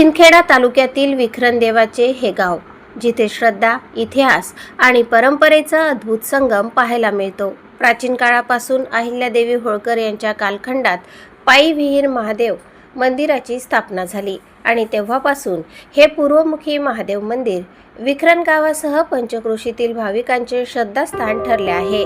शिंदखेडा तालुक्यातील विखरणदेवाचे हे गाव जिथे श्रद्धा इतिहास आणि परंपरेचा अद्भुत संगम पाहायला मिळतो. प्राचीन काळापासून अहिल्यादेवी होळकर यांच्या कालखंडात पायी विहीर महादेव मंदिराची स्थापना झाली आणि तेव्हापासून हे पूर्वमुखी महादेव मंदिर विखरण गावासह पंचक्रोशीतील भाविकांचे श्रद्धास्थान ठरले आहे.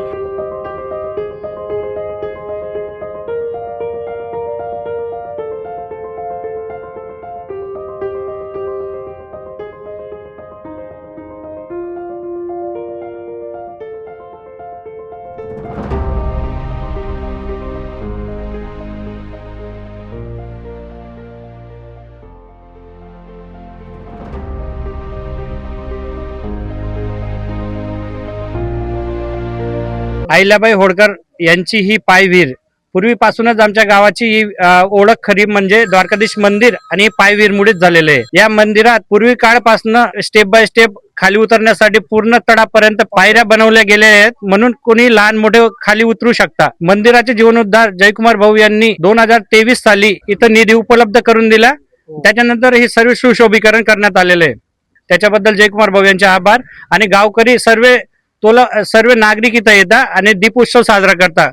अहिल्याबाई होळकर यांची ही पायवीर. पूर्वीपासूनच आमच्या गावाची ही ओळख खरी म्हणजे द्वारकाधीश मंदिर आणि ही पायवीरमुळेच झालेले आहे. या मंदिरात पूर्वी काळपासनं स्टेप बाय स्टेप खाली उतरण्यासाठी पूर्ण तळापर्यंत पायऱ्या बनवल्या गेल्या आहेत. म्हणून कोणी लहान मोठे खाली उतरू शकता. मंदिराचे जीवनोद्धार जयकुमार भाऊ यांनी दोन हजार तेवीस साली इथं निधी उपलब्ध करून दिला. त्याच्यानंतर हे सर्व सुशोभीकरण करण्यात आलेले आहे. त्याच्याबद्दल जयकुमार भाऊ यांचे आभार. आणि गावकरी सर्व तोला सर्व नागरिक इथं येतात आणि दीपोत्सव साजरा करतात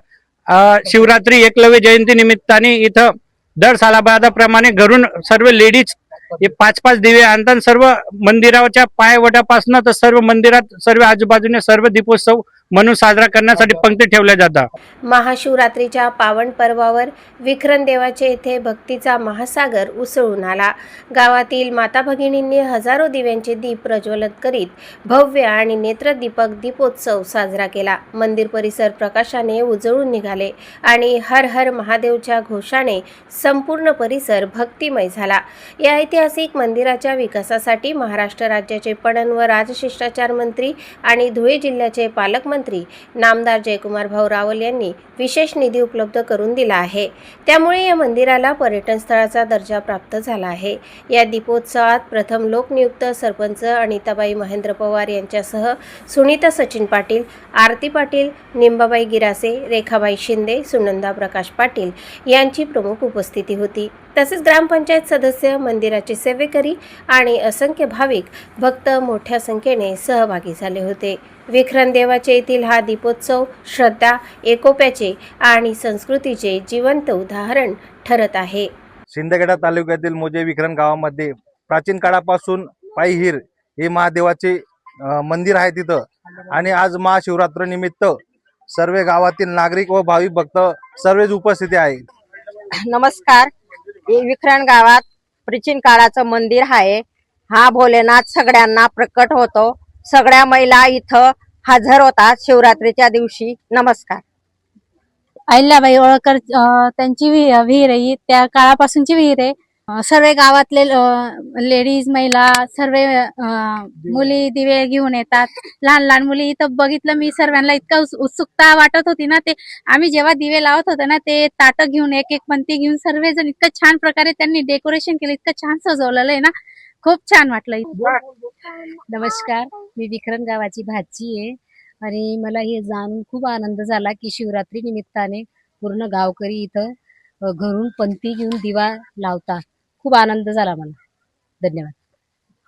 शिवरात्री एकलव्य जयंती निमित्ताने इथं दर सालाबादाप्रमाणे घरून सर्व लेडीज हे पाच पाच दिवे आणतात. सर्व मंदिराच्या पायवटापासून तर सर्व मंदिरात सर्व आजूबाजूने सर्व दीपोत्सव म्हणून साजरा करण्यासाठी पंक्ती ठेवल्या जातात. महाशिवरात्रीच्या पावन पर्वावर विखरण देवाचे येथे भक्तीचा महासागर उसळून आला. गावातील माता भगिनींनी हजारो दिव्यांचे दीप प्रज्वलित करीत भव्य आणि नेत्रदीपक दीपोत्सव साजरा केला. मंदिर परिसर प्रकाशाने उजळून निघाले आणि हर हर महादेवच्या घोषाने संपूर्ण परिसर भक्तिमय झाला. या ऐतिहासिक मंदिराच्या विकासासाठी महाराष्ट्र राज्याचे पणन व राजशिष्टाचार मंत्री आणि धुळे जिल्ह्याचे पालकमंत्री नामदार जयकुमार भाऊ रावल यांनी विशेष निधी उपलब्ध करून दिला आहे. त्यामुळे या मंदिराला पर्यटन स्थळाचा दर्जा प्राप्त झाला आहे. या दीपोत्सवात प्रथम लोकनियुक्त सरपंच अनिताबाई महेंद्र पवार यांच्यासह सुनीता सचिन पाटील आरती पाटील निंबाबाई गिरासे रेखाबाई शिंदे सुनंदा प्रकाश पाटील यांची प्रमुख उपस्थिती होती. तसेच ग्रामपंचायत सदस्य मंदिराचे सेवेकरी आणि असंख्य भाविक भक्त मोठ्या संख्येने सहभागी झाले होते. विखरण देवाचे येथील हा दीपोत्सव श्रद्धा एकोप्याचे आणि संस्कृतीचे जिवंत उदाहरण ठरत आहे. शिंदखेडा तालुक्यातील मोजे विखरण गावामध्ये प्राचीन काळापासून पायहीर हे महादेवाचे मंदिर आहे तिथं. आणि आज महाशिवरात्र निमित्त सर्व गावातील नागरिक व भाविक भक्त सर्वच उपस्थिती आहे नमस्कार. विखरण गावात प्राचीन काळाचं मंदिर आहे. हा भोलेनाथ सगळ्यांना प्रकट होतो. सगळ्या महिला इथं हजर होतात शिवरात्रीच्या दिवशी. नमस्कार. अहिल्याबाई होळकर त्यांची विहीर विहीर आहे. ही त्या काळापासूनची विहीर आहे. सर्व गावातले लेडीज महिला सर्व मुली दिवे घेऊन येतात. लहान लहान मुली इथं बघितलं मी सर्वांना इतका उत्सुकता वाटत होती ना ते. आम्ही जेव्हा दिवे लावत होतो ना ते ताटं घेऊन एक एक पंथी घेऊन सर्वजण इतकं छान प्रकारे त्यांनी डेकोरेशन केलं इतकं छान सजवलेलं आहे ना. खूप छान वाटलं नमस्कार. मी विक्रम गावाची भाची आहे. आणि मला हे जाणून खूप आनंद झाला की शिवरात्री निमित्ताने पूर्ण गावकरी इथं घरून पंथी घेऊन दिवा लावतात. खूप आनंद झाला मला. धन्यवाद.